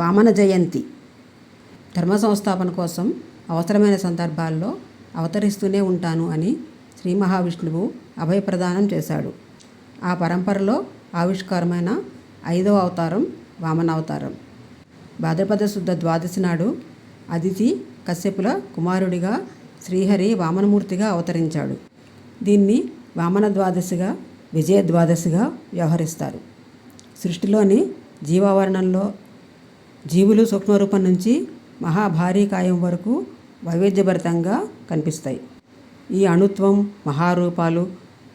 వామన జయంతి. ధర్మ సంస్థాపన కోసం అవసరమైన సందర్భాల్లో అవతరిస్తూనే ఉంటాను అని శ్రీ మహావిష్ణువు అభయప్రదానం చేశాడు. ఆ పరంపరలో ఆవిష్కారమైన ఐదవ అవతారం వామనావతారం. భాద్రపద శుద్ధ ద్వాదశి నాడు అదితి కశ్యపుల కుమారుడిగా శ్రీహరి వామనమూర్తిగా అవతరించాడు. దీన్ని వామన ద్వాదశిగా విజయ ద్వాదశిగా వ్యవహరిస్తారు. సృష్టిలోని జీవావరణంలో జీవులు సూక్ష్మరూపం నుంచి మహాభారీ కాయం వరకు వైవిధ్యభరితంగా కనిపిస్తాయి. ఈ అణుత్వం మహారూపాలు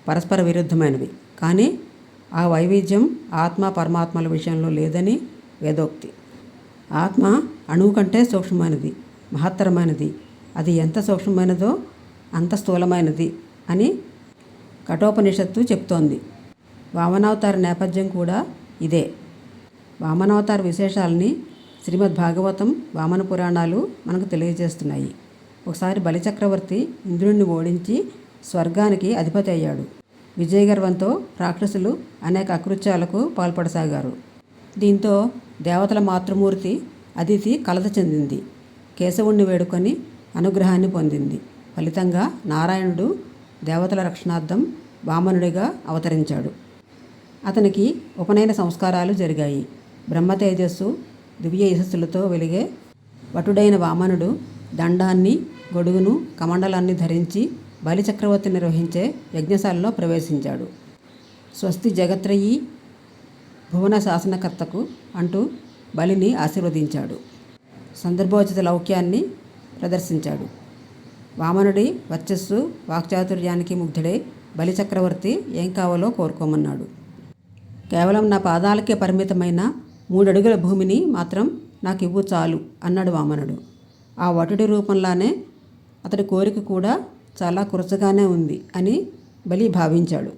పరస్పర విరుద్ధమైనవి. కానీ ఆ వైవిధ్యం ఆత్మ పరమాత్మల విషయంలో లేదని వేదోక్తి. ఆత్మ అణువు కంటే సూక్ష్మమైనది మహత్తరమైనది. అది ఎంత సూక్ష్మమైనదో అంత స్థూలమైనది అని కఠోపనిషత్తు చెప్తోంది. వామనావతార నేపథ్యం కూడా ఇదే. వామనావతార విశేషాలని శ్రీమద్ భాగవతం వామన పురాణాలు మనకు తెలియజేస్తున్నాయి. ఒకసారి బలిచక్రవర్తి ఇంద్రుణ్ణి ఓడించి స్వర్గానికి అధిపతి అయ్యాడు. విజయగర్వంతో రాక్షసులు అనేక అకృత్యాలకు పాల్పడసాగారు. దీంతో దేవతల మాతృమూర్తి అదితి కలత చెందింది. కేశవుణ్ణి వేడుకొని అనుగ్రహాన్ని పొందింది. ఫలితంగా నారాయణుడు దేవతల రక్షణార్థం వామనుడిగా అవతరించాడు. అతనికి ఉపనయన సంస్కారాలు జరిగాయి. బ్రహ్మ తేజస్సు దివ్య యశస్సులతో వెలిగే వటుడైన వామనుడు దండాన్ని గొడుగును కమండలాన్ని ధరించి బలిచక్రవర్తి నిర్వహించే యజ్ఞశాలలో ప్రవేశించాడు. స్వస్తి జగత్రయి భువన శాసనకర్తకు అంటూ బలిని ఆశీర్వదించాడు. సందర్భోచిత లౌక్యాన్ని ప్రదర్శించాడు. వామనుడి వర్చస్సు వాక్చాతుర్యానికి ముగ్ధుడై బలిచక్రవర్తి ఏం కావాలో కోరుకోమన్నాడు. కేవలం నా పాదాలకే పరిమితమైన మూడడుగుల భూమిని మాత్రం నాకు ఇవ్వు చాలు అన్నాడు వామనుడు. ఆ వటుడి రూపంలానే అతడి కోరిక కూడా చాలా కురచగానే ఉంది అని బలి భావించాడు.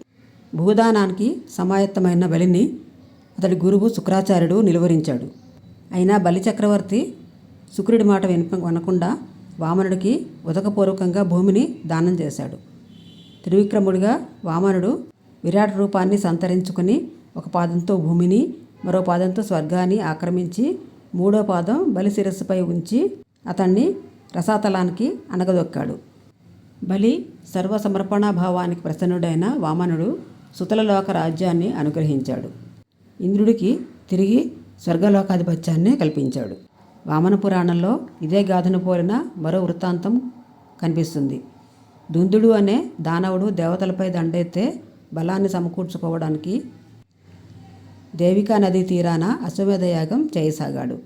భూదానానికి సమాయత్తమైన బలిని అతడి గురువు శుక్రాచార్యుడు నిలువరించాడు. అయినా బలి చక్రవర్తి శుక్రుడి మాట వినప వినకుండా వామనుడికి ఉదకపూర్వకంగా భూమిని దానం చేశాడు. త్రివిక్రముడిగా వామనుడు విరాట్ రూపాన్ని సంతరించుకుని ఒక పాదంతో భూమిని మరో పాదంతో స్వర్గాన్ని ఆక్రమించి మూడో పాదం బలి శిరస్సుపై ఉంచి అతన్ని రసాతలానికి అనగదొక్కాడు బలి సర్వసమర్పణ భావానికి ప్రసన్నుడైన వామనుడు సుతలలోక రాజ్యాన్ని అనుగ్రహించాడు. ఇంద్రుడికి తిరిగి స్వర్గలోకాధిపత్యాన్ని కల్పించాడు. వామన పురాణంలో ఇదే గాథను పోలిన మరో వృత్తాంతం కనిపిస్తుంది. దుందుడు అనే దానవుడు దేవతలపై దండెత్తే బలాన్ని సమకూర్చుకోవడానికి దేవికా నదీ తీరాన అశ్వమేధయాగం చేయసాగాడు.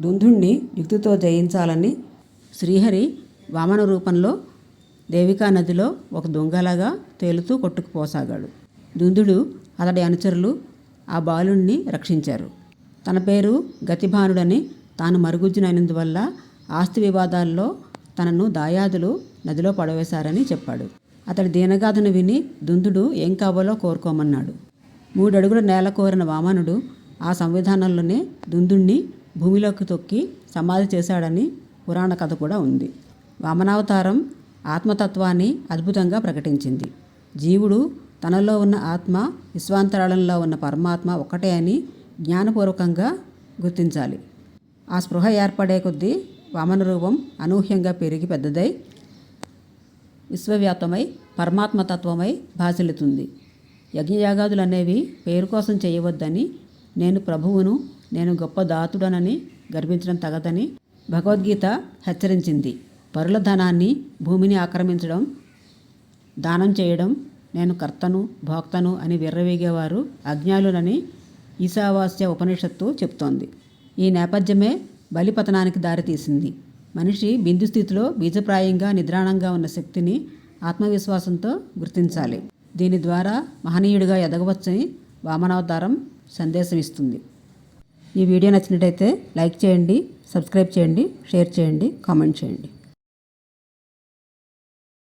దుందుణ్ణి యుక్తితో జయించాలని శ్రీహరి వామన రూపంలో దేవికా నదిలో ఒక దొంగలాగా తేలుతూ కొట్టుకుపోసాగాడు. దుందుడు అతడి అనుచరులు ఆ బాలుణ్ణి రక్షించారు. తన పేరు గతిభానుడని తాను మరుగుజ్జునైనందువల్ల ఆస్తి వివాదాల్లో తనను దాయాదులు నదిలో పడవేశారని చెప్పాడు. అతడి దీనగాథను విని దుందుడు ఏం కావాలో కోరుకోమన్నాడు. మూడడుగుల నేల కోరిన వామనుడు ఆ సంవిధానంలోనే దుందుణ్ణి భూమిలోకి తొక్కి సమాధి చేశాడని పురాణ కథ కూడా ఉంది. వామనావతారం ఆత్మతత్వాన్ని అద్భుతంగా ప్రకటించింది. జీవుడు తనలో ఉన్న ఆత్మ విశ్వాంతరాళంలో ఉన్న పరమాత్మ ఒకటే అని జ్ఞానపూర్వకంగా గుర్తించాలి. ఆ స్పృహ ఏర్పడే కొద్దీ వామన రూపం అనూహ్యంగా పెరిగి పెద్దదై విశ్వవ్యాప్తమై పరమాత్మతత్వమై భాసిల్లుతుంది. యజ్ఞయాగాదులు అనేవి పేరు కోసం చేయవద్దని నేను ప్రభువును నేను గొప్ప దాతుడనని గర్వించడం తగదని భగవద్గీత హెచ్చరించింది. పరుల ధనాన్ని భూమిని ఆక్రమించడం దానం చేయడం నేను కర్తను భోక్తను అని విర్రవీగేవారు అజ్ఞాలునని ఈశావాస్య ఉపనిషత్తు చెప్తోంది. ఈ నేపథ్యమే బలిపతనానికి దారితీసింది. మనిషి బిందు స్థితిలో బీజప్రాయంగా నిద్రాణంగా ఉన్న శక్తిని ఆత్మవిశ్వాసంతో గుర్తించాలి. దీని ద్వారా మహనీయుడిగా ఎదగవచ్చని వామనావతారం సందేశం ఇస్తుంది ఈ వీడియో నచ్చినట్టయితే లైక్ చేయండి సబ్స్క్రైబ్ చేయండి షేర్ చేయండి కామెంట్ చేయండి.